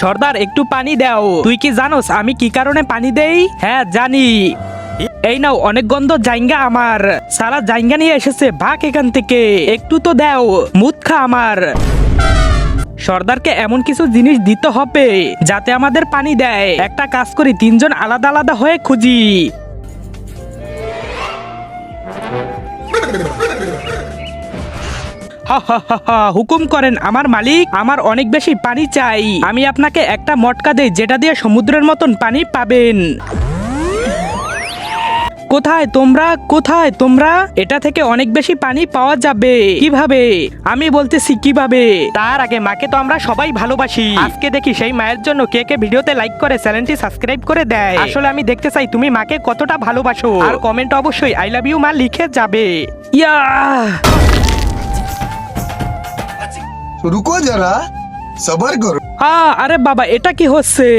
সর্দার, একটু পানি দাও। তুই কি জানোস, আমি কি কারণে পানি দেই? হ্যাঁ জানি। এই নাও, অনেক গন্ধ জাইঙ্গা আমার। সারা জাইঙ্গা নিয়ে এসেছে, ভাগ এখান থেকে। একটু তো দাও মুদ খা আমার। সর্দারকে এমন কিছু জিনিস দিতে হবে, যাতে আমাদের পানি দেয়। একটা কাজ করি, তিনজন আলাদা আলাদা হয়ে খুঁজি। হুকুম করেন, আমার মালিক, আমার অনেক বেশি পানি চাই। আমি আপনাকে একটা মটকা দেই, যেটা দিয়ে সমুদ্রের মতন পানি পাবেন। কোথায় তোমরা? কোথায় তোমরা? এটা থেকে অনেক বেশি পানি পাওয়া যাবে। কীভাবে? আমি বলতেছি কীভাবে? তার আগে মাকে তো আমরা সবাই ভালোবাসি। আজকে দেখি সেই মায়ের জন্য কে কে ভিডিওতে লাইক করে, চ্যানেলটি সাবস্ক্রাইব করে দেয়। আসলে আমি দেখতে চাই তুমি মাকে কতটা ভালোবাসো। আর কমেন্ট অবশ্যই আই লাভ ইউ মা লিখে যাবে। ইয়া रुको जरा सबर करो। हाँ अरे बाबा एटा की होसे